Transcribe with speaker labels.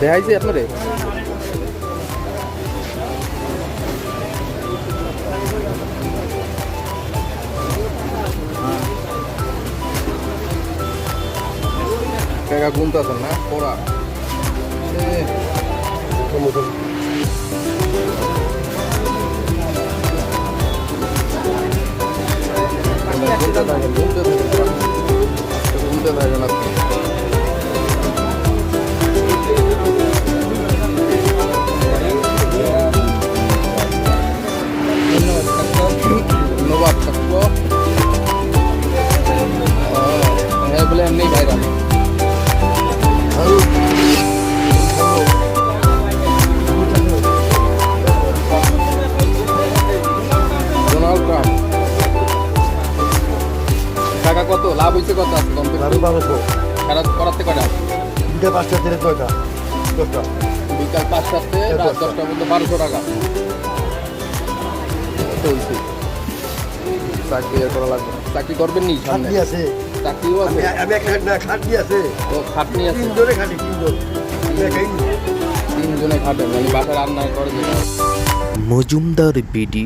Speaker 1: দেখাইছি আপনারে কাকা গুনতেছেন না? পড়া। এ, গুনতে থাকেন গুনতে কত? লাভ হয়েছে কত?
Speaker 2: বারোশো।
Speaker 1: করাতে কটা
Speaker 2: পাঁচটা থেকে ছয়টা। দশটা।
Speaker 1: বিকাল পাঁচটাতে রাত দশটা। পর্যন্ত বারোশো টাকা। চলছে চাকরি আর করা লাগবে চাকরি করবেন নি
Speaker 2: খাটনি আছে।
Speaker 1: চাকরিও আছে?
Speaker 2: আমি একটা খাটনি আছে।
Speaker 1: ও খাটনি আছে।
Speaker 2: তিনজনে খাটি তিনজন।
Speaker 1: তিনজনে খাটেন মানে রান্না করে
Speaker 3: মজুমদার বিডি